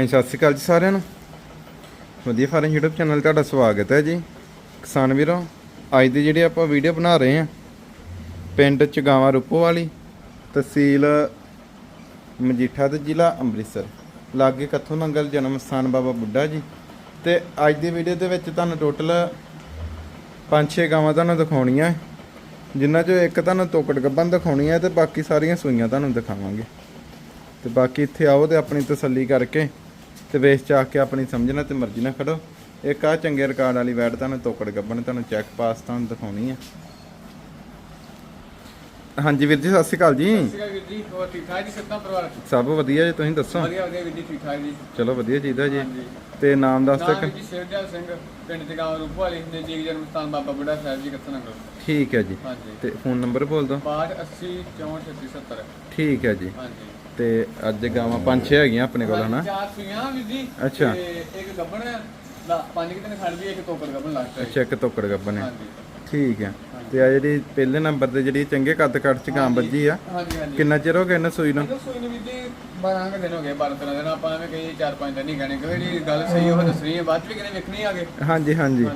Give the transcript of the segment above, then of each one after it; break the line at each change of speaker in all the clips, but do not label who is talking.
ਹਾਂਜੀ, ਸਤਿ ਸ਼੍ਰੀ ਅਕਾਲ ਜੀ ਸਾਰਿਆਂ ਨੂੰ। ਵਧੀਆ ਫਾਰਮ YouTube ਚੈਨਲ ਤੁਹਾਡਾ ਸਵਾਗਤ ਹੈ ਜੀ। ਕਿਸਾਨ ਵੀਰੋ, ਅੱਜ ਦੀ ਜਿਹੜੀ ਆਪਾਂ ਵੀਡੀਓ ਬਣਾ ਰਹੇ ਹਾਂ, ਪਿੰਡ ਚਗਾਵਾ ਰੂਪੋ ਵਾਲੀ, ਤਹਿਸੀਲ ਮਜੀਠਾ ਤੇ ਜ਼ਿਲ੍ਹਾ ਅੰਮ੍ਰਿਤਸਰ। ਲਾਗੇ ਕੱਥੋਂ ਨੰਗਲ ਜਨਮ ਸਥਾਨ ਬਾਬਾ ਬੁੱਢਾ ਜੀ। ਤੇ ਅੱਜ ਦੀ ਵੀਡੀਓ ਦੇ ਵਿੱਚ ਤੁਹਾਨੂੰ ਟੋਟਲ ਪੰਜ ਛੇ ਗਾਵਾਂ ਤੁਹਾਨੂੰ ਦਿਖਾਉਣੀਆਂ ਜਿਨ੍ਹਾਂ ਚੋਂ ਇੱਕ ਤੁਹਾਨੂੰ ਤੋਕੜ ਗੱਬਨ ਦਿਖਾਉਣੀ ਹੈ ਤੇ ਬਾਕੀ ਸਾਰੀਆਂ ਸੂਈਆਂ ਤੁਹਾਨੂੰ ਦਿਖਾਵਾਂਗੇ। ਤੇ ਬਾਕੀ ਇੱਥੇ ਆਓ ਤੇ ਆਪਣੀ ਤਸੱਲੀ ਕਰਕੇ ਤੇ ਵੇਚ ਚਾਹ ਕੇ ਆਪਣੀ ਸਮਝਣਾ ਤੇ ਮਰਜ਼ੀ ਨਾਲ ਖੜੋ। ਇੱਕ ਆ ਚੰਗੇ ਰਿਕਾਰਡ ਵਾਲੀ ਵੈਡ ਤੁਹਾਨੂੰ ਤੋਕੜ ਗੱਬਣ ਤੁਹਾਨੂੰ ਚੈੱਕ ਪਾਸ ਤੁਹਾਨੂੰ ਦਿਖਾਉਣੀ ਹੈ ਹਾਂਜੀ ਵੀਰ ਜੀ ਸਤਿ ਸ਼੍ਰੀ ਅਕਾਲ ਜੀ। ਸਭ ਵਧੀਆ ਜੀ ਤੁਸੀਂ ਦੱਸੋ?
ਵਧੀਆ ਵਧੀਆ ਵੀਰ ਜੀ ਠੀਕ ਠਾਕ ਜੀ।
ਚਲੋ ਵਧੀਆ ਚਾਹੀਦਾ ਜੀ।
ਹਾਂਜੀ।
ਤੇ ਨਾਮ ਦੱਸ ਤੱਕ?
ਵੀਰ ਜੀ ਸ਼ੇਰਦਿਆਲ ਸਿੰਘ ਪਿੰਡ ਦੇ ਗਾਂਵ ਰੂਪ ਵਾਲੀ ਦੇ ਜੀ ਜਨਮ ਸਥਾਨ ਬਾਬਾ ਬੁੱਢਾ ਸਾਹਿਬ ਜੀ ਕੱਥਾ ਨਗਰ।
ਠੀਕ ਹੈ ਜੀ। ਤੇ ਫੋਨ ਨੰਬਰ ਬੋਲ ਦਿਓ।
62 80 64 36 70
ਠੀਕ ਹੈ ਜੀ।
ਹਾਂਜੀ।
ਤੇ ਅੱਜ ਗਾਵਾਂ ਪੰਜ ਛੇ ਹੈਗੀਆਂ ਆਪਣੇ ਕੋਲ ਹਨਾ?
ਚਾਰ ਸੁਈਆਂ ਵੀਰ ਜੀ
ਅੱਛਾ।
ਤੇ ਇੱਕ ਗੱਬਣ ਲਾ ਪੰਜ ਕਿਤੇ ਖੜ ਵੀ ਇੱਕ ਟੋਕਰ ਗੱਬਣ ਹੈ
ਅੱਛਾ ਇੱਕ ਤੋਕੜ ਗੱਬਨ ਹੈ ਠੀਕ ਹੈ ਤੇ ਆ ਜਿਹੜੀ ਪਹਿਲੇ ਨੰਬਰ ਤੇ ਜਿਹੜੀ ਚੰਗੇ ਕੱਦ ਕੱਟ ਚ ਗਾਂ ਵੱਜੀ ਆ ਕਿੰਨਾ ਚਿਰ ਹੋ ਗਿਆ ਇਹਨਾਂ ਸੂਈ ਨੂੰ?
ਸੂਈ ਨੂੰ ਵੀਰ ਜੀ 12 ਕੁ ਦਿਨ ਹੋ ਗਏ 12 13 ਦਿਨ। ਆਪਾਂ ਐਵੇਂ ਕਹੀ 4-5 ਦਿਨ ਨਹੀਂ ਗਣੇ ਕਿਉਂਕਿ ਜਿਹੜੀ ਗੱਲ ਸਹੀ ਉਹ ਦੱਸਣੀ ਹੈ ਬਾਅਦ ਚ ਵੀ ਕਿਨੇ ਵੇਖਣੀ ਆਗੇ
ਹਾਂਜੀ ਹਾਂਜੀ।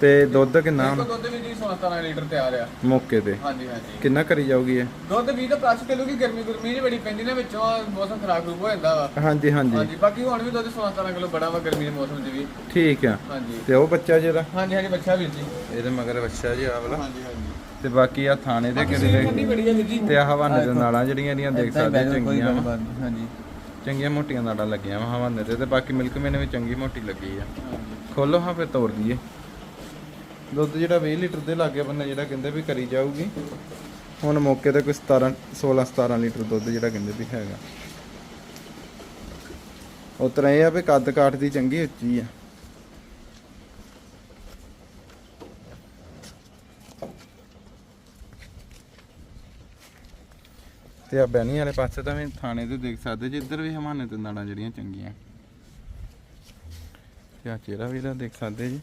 ਤੇ ਦੁੱਧ ਕਿੰਨਾ ਹੁਣ?
ਦੁੱਧ ਵੀ ਜੀ 17 ਲੀਟਰ ਤਿਆਰ ਆ।
ਮੌਕੇ ਤੇ।
ਹਾਂਜੀ ਹਾਂਜੀ।
ਕਿੰਨਾ ਕਰੀ ਜਾਊਗੀ ਇਹ?
ਦੁੱਧ ਵੀ ਤਾਂ ਪਲੱਸ ਕਿਲੋ ਕੀ ਗਰਮੀ ਗੁਰਮੀ ਨਹੀਂ ਬੜੀ ਪੈਂਦੀ ਨਾ ਵਿੱਚੋਂ ਮੌਸਮ ਖਰਾਬ ਖਰੂਬ ਹੋ ਜਾਂਦਾ ਵਾ।
ਹਾਂਜੀ ਹਾਂਜੀ।
ਹਾਂਜੀ ਬਾਕੀ ਹੁਣ ਵੀ ਦੁੱਧ 16 17 ਕਿਲੋ ਬੜਾ ਵਾ ਗਰਮੀ ਦੇ ਮੌਸਮ 'ਚ ਵੀ।
ਠੀਕ ਆ।
ਹਾਂਜੀ।
ਤੇ ਉਹ ਬੱਚਾ ਜਿਹੜਾ?
ਹਾਂਜੀ ਹਾਂਜੀ ਬੱਚਾ ਵੀਰ ਜੀ।
ਇਹਦੇ ਮਗਰ ਬੱਚਾ ਜੀ ਆ ਵਾਲਾ।
ਹਾਂਜੀ ਹਾਂਜੀ।
ਤੇ ਬਾਕੀ ਆ ਥਾਣੇ ਦੇ ਕਿਹੜੇ
ਬੜੀ ਆ ਵੀਰ ਜੀ।
ਤੇ ਆ ਹਵਾਨੇ ਦੇ ਨਾਲਾਂ ਜਿਹੜੀਆਂ ਇਹਦੀਆਂ ਦੇਖ ਸਕਦੇ ਚੰਗੀਆਂ। ਵਾਂ।
ਹਾਂਜੀ।
ਚੰਗੀਆਂ ਮੋਟੀਆਂ ਨਾੜਾਂ ਲੱਗੀਆਂ ਵਾ ਹਵਾਨੇ ਤੇ ਤੇ ਬਾਕੀ ਮਿਲਕ ਮੈਨੇ ਵੀ ਚੰਗੀ ਮੋਟੀ ਲੱਗੀ ਆ। ਖੋਲੋ ਹਾਂ ਫਿਰ ਤੋੜ ਦਈਏ। ਦੁੱਧ ਜਿਹੜਾ 20 ਲੀਟਰ ਦੇ ਲਾਗੇ ਬੰਨੇ ਜਿਹੜਾ ਕਹਿੰਦੇ ਵੀ ਕਰੀ ਜਾਊਗੀ। ਹੁਣ ਮੌਕੇ ਤੇ ਕੋਈ 17 16 17 ਲੀਟਰ ਦੁੱਧ ਜਿਹੜਾ ਕਹਿੰਦੇ ਵੀ ਹੈਗਾ। ਉਤਰਾ ਇਹ ਆ ਵੀ ਕੱਦ ਕਾਠ ਦੀ ਚੰਗੀ ਉੱਚੀ ਆ। ਤੇ ਆ ਬੈਣੀ ਵਾਲੇ ਪਾਸੇ ਤਾਂ ਵੀ ਥਾਣੇ ਤੇ ਦੇਖ ਸਕਦੇ, ਜੀ ਇੱਧਰ ਵੀ ਹਮਾਨੇ ਤੇ ਨਾੜਾਂ ਜਿਹੜੀਆਂ ਚੰਗੀਆਂ। ਤੇ ਆ ਚਿਹਰਾ ਵੀ ਇਹਦਾ ਦੇਖ ਸਕਦੇ ਜੀ।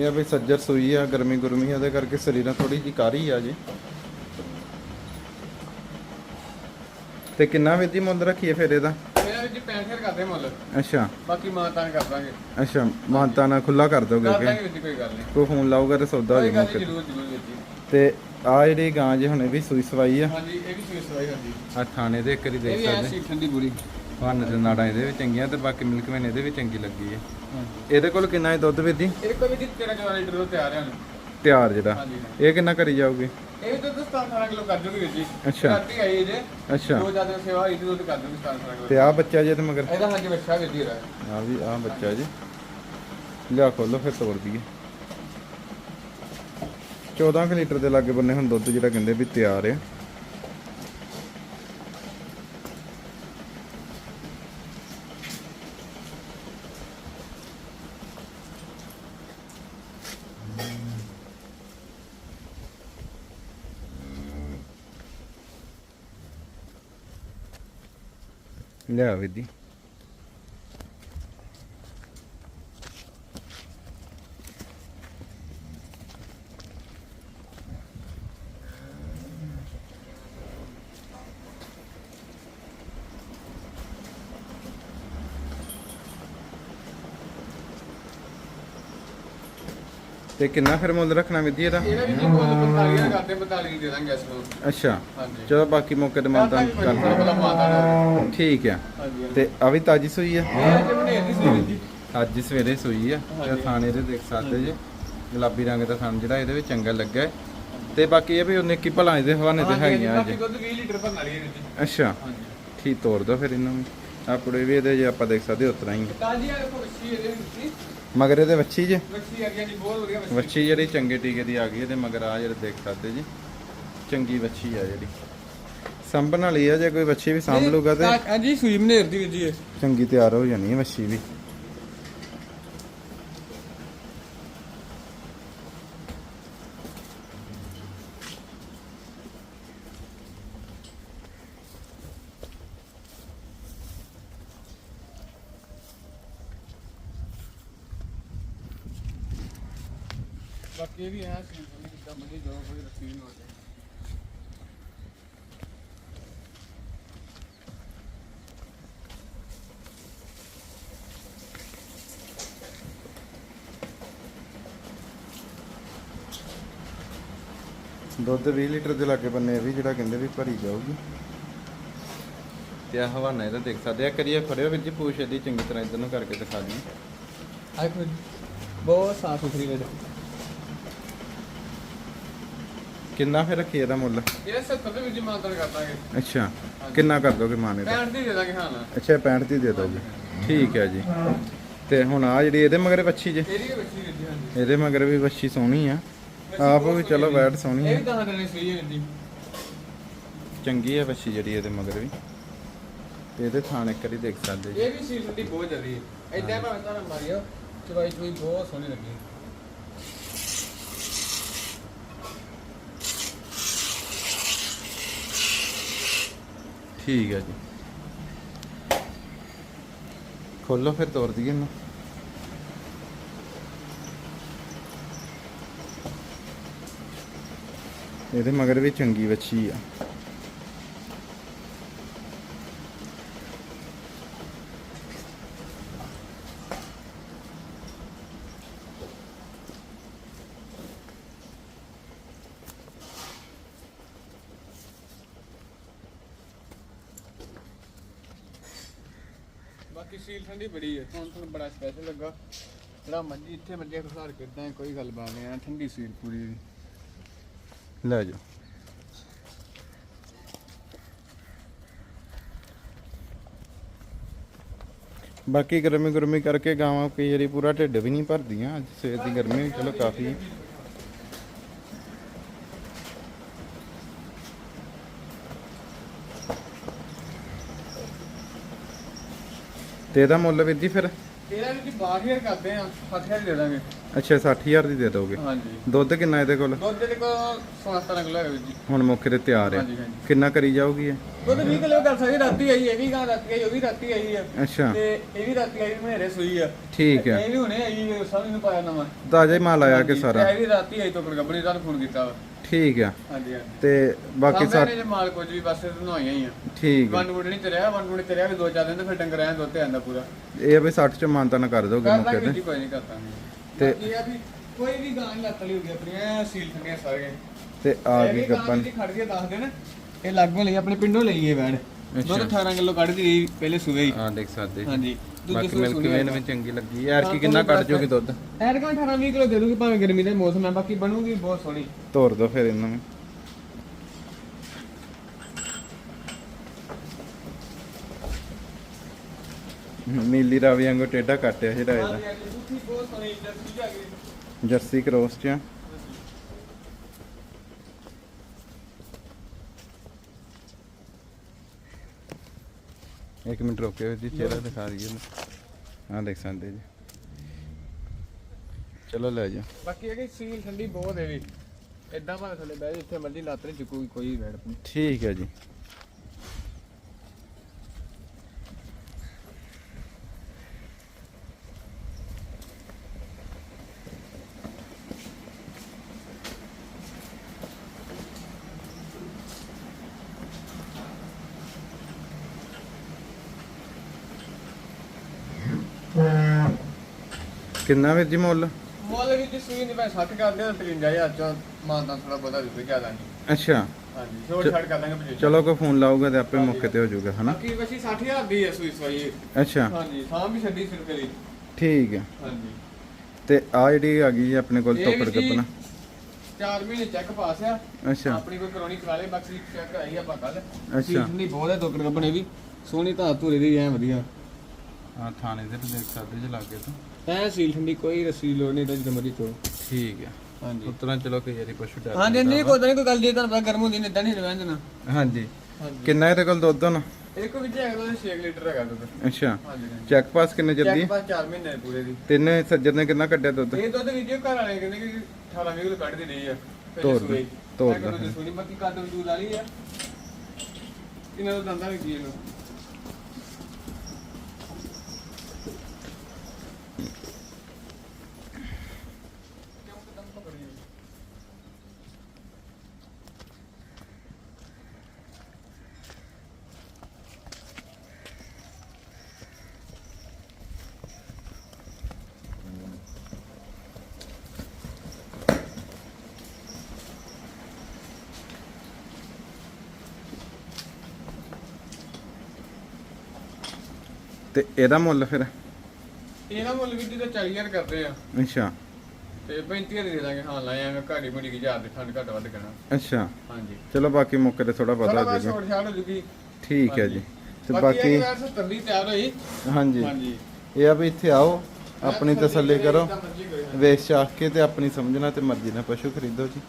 ਇਹ ਆ ਵੀ ਸੱਜਰ ਸੂਈ ਆ ਗਰਮੀ ਗੁਰਮੀ ਆ, ਉਹਦੇ ਕਰਕੇ ਸਰੀਰਾਂ ਥੋੜੀ ਜਿਹੀ ਕਾਰੀ ਆ ਜੀ। ਤੇ ਕਿੰਨਾ ਵਿਧੀ ਮੁੱਲ ਰੱਖੀਏ ਫਿਰ ਇਹਦਾ?
ਮੇਰਾ ਵੀਰ ਜੀ 65 ਕਰਦੇ ਮੁੱਲ।
ਅੱਛਾ।
ਬਾਕੀ ਮਾਂ ਤਾਂ ਕਰ ਦਾਂਗੇ
ਅੱਛਾ ਮਾਨਤਾ ਨਾਲ ਖੁੱਲਾ ਕਰ ਦੋਗੇ
ਕਰ ਦਾਂਗੇ ਵੀਰ ਜੀ ਕੋਈ ਗੱਲ ਨਹੀਂ।
ਕੋਈ ਫੋਨ ਲਾਊਗਾ ਤੇ ਸੌਦਾ ਹੋ
ਕੋਈ
ਜਾਊਗਾ
ਗੱਲ ਨਹੀਂ ਜ਼ਰੂਰ ਜ਼ਰੂਰ ਵੀਰ ਜੀ।
ਤੇ ਆ ਜਿਹੜੀ ਗਾਂ ਜੇ ਹੁਣ ਇਹ ਵੀ ਸੂਈ ਸਵਾਈ ਆ।
ਹਾਂਜੀ ਇਹ ਵੀ ਸੂਈ ਸਵਾਈ ਹੁੰਦੀ
ਆ ਥਾਣੇ ਦੇ ਇੱਕ ਵਾਰੀ
ਇਹ
ਦੇਖ
ਵੀ ਐ
ਸਕਦੇ
ਸੀ ਠੰਡੀ ਬੁਰੀ।
ਵੰਨ ਤੇ ਨਾੜਾਂ ਇਹਦੇ ਵੀ ਚੰਗੀਆਂ ਤੇ ਬਾਕੀ ਮਿਲਕ ਮੈਨ ਇਹਦੇ ਵੀ ਚੰਗੀ ਲੱਗੀ ਹੈ। ਇਹਦੇ ਕੋਲ ਕਿੰਨਾ ਹੈ ਦੁੱਧ ਵੀਰ ਜੀ?
ਇਹ ਕੋਈ ਵੀ 13 14 ਲੀਟਰ ਦੁੱਧ ਤਿਆਰ ਹੈ
ਤਿਆਰ ਜਿਹੜਾ।
ਹਾਂਜੀ।
ਇਹ ਕਿੰਨਾ ਕਰੀ ਜਾਊਗੀ?
ਇਹ ਦੁੱਧ 17 ਕਿਲੋ ਕਰ ਜੂਗੀ ਵੀਰ ਜੀ।
ਅੱਛਾ।
ਰਾਤੀ ਆਈ ਜੇ।
ਅੱਛਾ।
ਦੋ ਜ਼ਿਆਦਾ ਸੇਵਾ ਤੇ ਦੁੱਧ ਕਰ ਜੂਗੀ 17 ਕਿਲੋ।
ਤੇ ਆ ਬੱਚਾ ਜੇ ਤੇ ਮਗਰ?
ਇਹਦਾ ਹਾਂਜੀ ਬੱਚਾ ਵੀਰ ਜੀ ਰਾ
ਆ ਵੀ ਆ ਬੱਚਾ ਜੀ। ਲਿਆ ਖੋਲੋ ਫਿਰ ਤੋੜ ਦਈਏ। 14 ਕੁ ਲੀਟਰ ਦੇ ਲਾਗੇ ਬੰਨੇ ਹੁਣ ਦੁੱਧ ਜਿਹੜਾ ਕਹਿੰਦੇ ਵੀ ਤਿਆਰ ਆ ਲਿਆ ਵਿਧੀ ਤੇ ਕਿੰਨਾ ਫਿਰ ਮੁੱਲ ਰੱਖਣਾ ਵਿਧੀ ਇਹਦਾ?
ਇਹਦਾ ਵੀ ਜੀ ਕੋਲ 45 ਦਾ ਕਰਦੇ 45 ਦੇ ਦਾਂਗੇ ਇਸ ਨੂੰ।
ਅੱਛਾ।
ਹਾਂਜੀ।
ਚਲੋ ਬਾਕੀ ਮੌਕੇ ਤੇ ਮਾਨਤਾ ਕਰਦਾ ਠੀਕ ਆ।
ਹਾਂਜੀ
ਤੇ ਆ ਵੀ ਤਾਜੀ ਸੂਈ ਆ?
ਇਹ ਤੇ ਬਣੇ ਦੀ ਸੀ ਜੀ
ਅੱਜ ਹੀ ਸਵੇਰੇ ਸੂਈ ਆ। ਤੇ। ਥਾਣੇ ਦੇ ਦੇਖ ਸਕਦੇ ਜੇ। ਗੁਲਾਬੀ ਰੰਗ ਦਾ ਥਣ ਜਿਹੜਾ ਇਹਦੇ ਵਿੱਚ ਚੰਗਾ ਲੱਗਾ ਹੈ। ਤੇ ਬਾਕੀ ਇਹ ਵੀ ਉਹਨੇ ਕੀ ਭਲਾ ਇਹਦੇ ਹਵਾਨੇ ਤੇ ਹੈਗੀਆਂ ਅੱਜ।
ਬਾਕੀ ਦੁੱਧ 20 ਲੀਟਰ ਭਰਨ ਵਾਲੀ ਹੈ ਜੀ
ਅੱਛਾ।
ਹਾਂਜੀ।
ਠੀਕ ਤੋੜ ਦੋ ਫਿਰ ਇਹਨਾਂ ਨੂੰ ਆਪਣੇ ਵੀ ਇਹਦੇ ਜੇ ਆਪਾਂ ਦੇਖ ਸਕਦੇ ਉਤਰਾ ਹੀ ਆ।
ਤਾਜੀ ਆ ਦੇਖੋ ਵੱਛੀ ਇਹਦੇ ਵਿੱਚ।
ਮਗਰ ਇਹਦੇ ਵੱਛੀ ਜੇ?
ਵੱਛੀ ਆ ਗਈ ਜੀ ਬਹੁਤ ਵਧੀਆ ਵੱਛੀ।
ਵੱਛੀ ਜਿਹੜੀ ਚੰਗੇ ਟੀਕੇ ਦੀ ਆ ਗਈ ਇਹਦੇ ਮਗਰ ਆ ਜਿਹੜੇ ਦੇਖ ਸਕਦੇ ਜੀ। ਚੰਗੀ ਵੱਛੀ ਆ ਜਿਹੜੀ। ਸੰਭਣ ਵਾਲੀ ਆ ਜੇ ਕੋਈ ਵੱਛੀ ਵੀ ਸੰਭ ਲੂਗਾ ਤੇ
ਹਾਂਜੀ ਸੂਈ ਮਨੇਰ ਦੀ ਜੀ
ਚੰਗੀ ਤਿਆਰ ਹੋ ਜਾਣੀ ਹੈ ਵੱਛੀ ਵੀ।
ਇਹ ਵੀ ਸੀ ਜਿੱਦਾਂ ਕੋਈ
ਦੁੱਧ 20 ਲੀਟਰ ਦੇ ਲਾਗੇ ਬੰਨੇ ਵੀ ਜਿਹੜਾ ਕਹਿੰਦੇ ਵੀ ਭਰੀ ਜਾਊਗੀ। ਤੇ ਆ ਹਵਾਨਾ ਇਹਦਾ ਦੇਖ ਸਕਦੇ ਆ ਕਰੀਏ ਫੜਿਓ ਵੀਰ ਜੀ ਪੂਛ ਇਹਦੀ ਚੰਗੀ ਤਰ੍ਹਾਂ ਇਧਰ ਨੂੰ ਕਰਕੇ ਦਿਖਾ ਦਈਏ।
ਆਈ ਕੋਈ ਬਹੁਤ ਸਾਫ਼ ਸੁਥਰੀ ਵੇਦ
ਕਿੰਨਾ ਫਿਰ ਰੱਖੀ ਇਹਦਾ ਮੁੱਲ?
ਇਹ 70 ਦੇ ਵਿੱਚ ਹੀ ਮਾਨਤਨ ਕਰ ਦਾਂਗੇ।
ਅੱਛਾ ਕਿੰਨਾ ਕਰ ਦੋਗੇ ਮਾਨੇ ਦਾ?
65 ਦੀ ਦੇ ਦਾਂਗੇ ਹਾਂ। ਨਾ
ਅੱਛਾ 65 ਦੀ ਦੇ ਦੋਗੇ। ਠੀਕ ਹੈ ਜੀ। ਤੇ ਹੁਣ ਆ ਜਿਹੜੀ ਇਹਦੇ ਮਗਰ ਬੱਚੀ ਜੇ?
ਇਹਦੀ ਵੀ ਬੱਚੀ ਦਿੱਤੀ ਹਾਂਜੀ।
ਇਹਦੇ ਮਗਰ ਵੀ ਬੱਚੀ ਸੋਹਣੀ ਆ। ਆਪ ਵੀ ਚਲੋ ਵੈਟ ਸੋਹਣੀ
ਇਹ
ਆ
ਵੀ ਤਾਂ ਦੇਣੀ ਸਹੀ ਹੈ ਜੀ।
ਚੰਗੀ ਆ ਬੱਚੀ ਜਿਹੜੀ ਇਹਦੇ ਮਗਰ ਵੀ। ਤੇ ਇਹਦੇ ਥਾਣ ਇੱਕ ਵਾਰੀ ਦੇਖ ਸਕਦੇ ਜੀ।
ਇਹ ਵੀ ਸੀਲ ਦੀ ਬਹੁਤ ਜ਼ਿਆਦੀ ਹੈ। ਇਦਾਂ ਭਾਵੇਂ ਤਾਂ ਮਾਰਿਓ। ਚਵਾਈ ਚੁਈ ਬਹੁਤ ਸੋਹਣੀ ਲੱਗੀ।
ਠੀਕ ਹੈ ਜੀ। ਖੋਲੋ ਫਿਰ ਤੋਰ ਦਈਏ ਇਹਨੂੰ। ਇਹਦੇ ਮਗਰ ਵੀ ਚੰਗੀ ਵੱਛੀ ਆ।
ਬਾਕੀ ਸੀਲ ਠੰਡੀ ਬੜੀ ਹੈ। ਹੁਣ ਤੁਹਾਨੂੰ ਬੜਾ ਸਪੈਸ਼ਲ ਲੱਗਾ। ਜਿਹੜਾ ਮੰਜੀ ਇੱਥੇ ਮੰਜੇ ਖਸਾਰ ਕਿਦਾਂ ਹੈ, ਕੋਈ ਗੱਲ ਬਾਤ ਨਹੀਂ ਹੈ, ਠੰਡੀ ਸੀਲ ਪੂਰੀ ਦੀ।
ਲੈ ਜਾਓ। ਬਾਕੀ ਗਰਮੀ ਗਰਮੀ ਕਰਕੇ ਗਾਵਾਂ ਕਈ ਵਾਰੀ ਪੂਰਾ ਢਿੱਡ ਵੀ ਨਹੀਂ ਭਰਦੀਆਂ, ਅੱਜ ਸਵੇਰ ਦੀ ਗਰਮੀ, ਚਲੋ ਕਾਫੀ ਤੇ ਇਹਦਾ ਮੁੱਲ ਵੀਰ ਜੀ ਫਿਰ?
ਇਹਦਾ ਵੀ 12000 ਕਰਦੇ ਆ 8000 ਦੇ ਦਾਂਗੇ।
ਅੱਛਾ 60000 ਦੀ ਦੇ ਦੋਗੇ।
ਹਾਂਜੀ।
ਦੁੱਧ ਕਿੰਨਾ ਇਹਦੇ ਕੋਲ?
ਦੁੱਧ ਦੇ ਕੋਲ 17 ਕਿਲੋ ਹੈ ਵੀਰ ਜੀ।
ਹੁਣ ਮੌਕੇ ਤੇ ਤਿਆਰ ਹੈ।
ਹਾਂਜੀ ਹਾਂਜੀ।
ਕਿੰਨਾ ਕਰੀ ਜਾਊਗੀ ਇਹ?
ਦੁੱਧ 20 ਕਿਲੋ ਕਰ ਸਕਦੀ ਰਾਤੀ ਆਈ ਇਹ ਵੀ ਗਾਂ ਰਾਤੀ ਆਈ ਉਹ ਵੀ ਰਾਤੀ ਆਈ ਆ।
ਅੱਛਾ।
ਤੇ ਇਹ ਵੀ ਰਾਤੀ ਆਈ ਮੇਰੇ ਸੂਈ ਆ।
ਠੀਕ ਹੈ।
ਇਹ ਵੀ ਹੁਣੇ ਆਈ ਸਭ ਨੂੰ ਪਾਇਆ ਨਵਾਂ।
ਤਾਜ਼ਾ ਹੀ ਮਾਲ ਆਇਆ ਕਿ ਸਾਰਾ।
ਇਹ ਵੀ ਰਾਤੀ ਆਈ ਤੋਂ ਕੰਪਨੀ ਦਾ ਫੋਨ ਕੀਤਾ ਵਾ।
ਠੀਕ ਆ।
ਹਾਂਜੀ ਹਾਂਜੀ।
ਤੇ ਬਾਕੀ ਸਾ
ਨੇ ਮਾਲ ਕੁਝ ਵੀ ਬਸ ਨਹਾਈਆਂ ਹੀ ਆ।
ਠੀਕ ਆ।
ਵਨ ਵੁੱਡ ਨਹੀਂ ਤੇਰਿਆ ਵਨ ਵੁੱਡ ਤੇਰਿਆ ਵੀ ਦੋ ਚਾਰ ਦਿਨ ਤੇ ਫਿਰ ਡੰਗਰ ਆਇਆ ਦੁੱਧ ਤੇ ਆਂਦਾ ਪੂਰਾ।
ਇਹ ਵੀ 60 ਚ ਮਾਨਤਾ ਨਾ ਕਰ ਦੋਗੇ
ਕਰ
ਮੌਕੇ
ਦਾਂਗੇ
ਤੇ।
ਜੀ ਕੋਈ ਨਹੀਂ ਕਰਤਾ
ਤੇ-
ਤੇ ਇਹ ਆ ਵੀ ਕੋਈ ਵੀ ਗਾਂ ਨੀ ਲੱਤ ਲਈ ਹੋ ਗਈ ਆਪਣੀ ਐ ਸੀਲ ਠੰਡੀਆਂ ਸਾਰੀਆਂ।
ਤੇ ਆ ਗਈ ਗੱਪਨ
ਜਿਹੜੀ ਖੜ ਕੇ ਦੱਸ ਦੇਣ ਇਹ ਲਾਗੋਂ ਲਈ ਆਪਣੇ ਪਿੰਡੋਂ ਲਈ ਇਹ ਵੈਣ। ਦੁੱਧ 18 ਕਿਲੋ ਕੱਢਦੀ ਰਹੀ ਪਹਿਲੇ ਸੂਏ ਹੀ।
ਆ ਦੇਖ ਸਕਦੇ।
ਹਾਂਜੀ।
ਬਾਕੀ ਮਿਲਕ ਵੇਨ ਵੀ ਚੰਗੀ ਲੱਗੀ ਯਾਰ ਕੀ ਕਿੰਨਾ ਕੱਢ ਜੋਗੇ ਦੁੱਧ?
ਐਰਕਾਂ 18 20 ਕਿਲੋ ਦੇ ਦੂਗੀ ਭਾਵੇਂ ਗਰਮੀ ਦਾ ਮੌਸਮ ਹੈ ਬਾਕੀ ਬਣੂਗੀ ਬਹੁਤ ਸੋਹਣੀ।
ਤੋਰ ਦੋ ਫਿਰ ਇਹਨਾਂ ਨੂੰ। ਨੀਲੀ ਰਾਵੀ ਵਾਂਗੂ ਟੇਢਾ ਕੱਟਿਆ
ਜਾ ਗਈ।
ਜਰਸੀ ਕ੍ਰੋਸ ਚ ਇੱਕ ਮਿੰਟ ਰੁਕਿਓ ਜੀ ਚਿਹਰਾ ਦਿਖਾ ਦਈਏ ਆ ਦੇਖ ਸਕਦੇ ਜੀ। ਚਲੋ ਲੈ ਜਾ
ਬਾਕੀ ਇਹ ਕਿ ਸੀਲ ਠੰਡੀ ਬਹੁਤ ਹੈ ਵੀ ਇਦਾਂ ਭਾਵੇਂ ਥੱਲੇ ਬਹਿ ਜਾ ਇੱਥੇ ਮਰਜ਼ੀ ਲੱਤ ਨਹੀਂ ਚੁੱਕੂਗੀ ਕੋਈ ਵੈੜ
ਠੀਕ ਹੈ ਜੀ। ਕਿੰਨਾ ਵੀਰ ਜੀ ਮੁੱਲ?
ਮੁੱਲ ਵੀ ਜੀ ਸੂਈ ਨਹੀਂ ਭਾਵੇਂ 60 ਕਰਦੇ ਤਾਂ 53000 ਚੋਂ ਮਾਨਤਾ ਥੋੜਾ ਬਹੁਤਾ ਦੇ ਜ਼ਿਆਦਾ ਨਹੀਂ।
ਅੱਛਾ।
ਹਾਂਜੀ ਛੋੜ ਛੱਡ ਕਰ ਦਾਂਗੇ 25
ਚਲੋ ਕੋਈ ਫੋਨ ਲਾਊਗਾ ਤੇ ਆਪੇ ਮੌਕੇ ਤੇ ਹੋ ਜਾਊਗਾ ਹਨਾ?
ਬਾਕੀ ਵੈਸੇ 60000 ਦੀ ਹੈ ਸੂਈ ਸਵਾਈ।
ਅੱਛਾ।
ਹਾਂਜੀ ਸਾਂ ਵੀ ਛੱਡੀ ਸਿਰ ਕਰੀ
ਠੀਕ ਹੈ।
ਹਾਂਜੀ।
ਤੇ ਆ ਜਿਹੜੀ ਆ ਗਈ ਆਪਣੇ ਕੋਲ
ਜੀ
ਕੱਪਣਾ।
4 ਮਹੀਨੇ ਚੈੱਕ ਪਾਸ ਆ।
ਅੱਛਾ।
ਆਪਣੀ ਕੋਈ ਕਰਾਉਣੀ ਕਰਾ ਲੇ ਬਾਕੀ ਚੈੱਕ ਕਰਾਈ ਆਪਾਂ ਕੱਲ
ਅੱਛਾ।
ਨਹੀਂ ਬਹੁਤ ਹੈ ਟੋਕਰ ਕੱਪਣੇ ਵੀ। ਸੋਹਣੀ ਧੂਰੇ ਦੀ ਐ ਵਧੀਆ।
ਆ ਥਾਣੇ ਦੇ ਦੇਖ ਸਕਦੇ ਜੀ ਲਾਗੇ ਤੋਂ।
ਐ ਸੀਲ ਠੰਡੀ ਕੋਈ ਰੱਸੀ ਲੋੜ ਨਹੀਂ ਤਾਂ ਜਦੋਂ ਮਰਜ਼ੀ
ਠੀਕ ਹੈ।
ਹਾਂਜੀ।
ਉਤਰਾਂ ਚਲੋ ਕਈ ਵਾਰੀ ਪਸ਼ੂ ਡਰ
ਹਾਂਜੀ ਨਹੀਂ ਕੋਈ ਨਹੀਂ ਕੋਈ ਗੱਲ ਜੇ ਤੁਹਾਨੂੰ ਪਤਾ ਗਰਮ ਹੁੰਦੀ ਨੇ ਇਦਾਂ ਨਹੀਂ ਰਹਿਣ ਦੇਣਾ।
ਹਾਂਜੀ। ਕਿੰਨਾ ਇਹਦੇ ਕੋਲ ਦੁੱਧ ਹੁਣ?
ਇੱਕ ਵਿੱਚ ਹੈਗਾ ਉਹਦੇ 6 ਲੀਟਰ ਹੈਗਾ ਦੁੱਧ।
ਅੱਛਾ। ਚੈੱਕ ਪਾਸ ਕਿੰਨੇ ਜਲਦੀ
ਚੈੱਕ ਪਾਸ 4 ਮਹੀਨੇ ਪੂਰੇ ਦੀ।
ਤਿੰਨੇ ਸੱਜਰ ਨੇ ਕਿੰਨਾ ਕੱਢਿਆ ਦੁੱਧ?
ਇਹ ਦੁੱਧ ਵੀਡੀਓ ਘਰ ਵਾਲੇ ਕਹਿੰਦੇ ਕਿ 18 20 ਕਿਲੋ ਕੱਢਦੀ ਰਹੀ ਆ। ਪਹਿਲੇ
ਤੋਰ
ਸੂਏ।
ਤੋਰ
ਮੈਂ ਕਿਹਾ ਦੁੱਧ ਸੂਈ ਬਾਕੀ ਕੱਦ ਵਜੂਦ ਵਾਲੀ ਆ। ਇਹਨਾਂ ਦਾ ਦੰਦਾਂ ਵੀ ਕੀ ਇਹਨੂੰ।
ਤੇ ਇਹਦਾ ਮੁੱਲ ਫਿਰ?
ਇਹਨਾਂ ਮੁੱਲ ਵੀ ਜੀ ਤਾਂ 40000 ਕਰਦੇ ਆ।
ਅੱਛਾ।
ਤੇ 35000 ਦੇ ਦਾਂਗੇ ਹਾਂ ਲਾਏ ਐਵੇਂ ਘਾੜੀ ਮੁੜੀ ਕੀ ਹਜ਼ਾਰ ਦੇ ਠੰਡ ਘੱਟ ਵੱਧ ਕਹਿਣਾ
ਅੱਛਾ।
ਹਾਂਜੀ।
ਚਲੋ ਬਾਕੀ ਮੌਕੇ ਤੇ ਥੋੜਾ
ਛੋੜ ਛਾੜ ਹੋ ਜੂਗੀ।
ਠੀਕ ਹੈ ਜੀ। ਤੇ
ਬਾਕੀ
ਬਾਕੀ
ਇਹ ਵੈਸੇ ਤਰਲੀ ਤਿਆਰ ਹੋਈ।
ਹਾਂਜੀ।
ਹਾਂਜੀ।
ਇਹ ਆ ਵੀ ਇੱਥੇ ਆਓ ਆਪਣੀ ਤਸੱਲੀ ਕਰੋ। ਵੇਚ ਚਾਖ ਕੇ ਤੇ ਆਪਣੀ ਸਮਝਣਾ ਤੇ ਮਰਜ਼ੀ ਨਾਲ ਪਸ਼ੂ ਖਰੀਦੋ ਜੀ।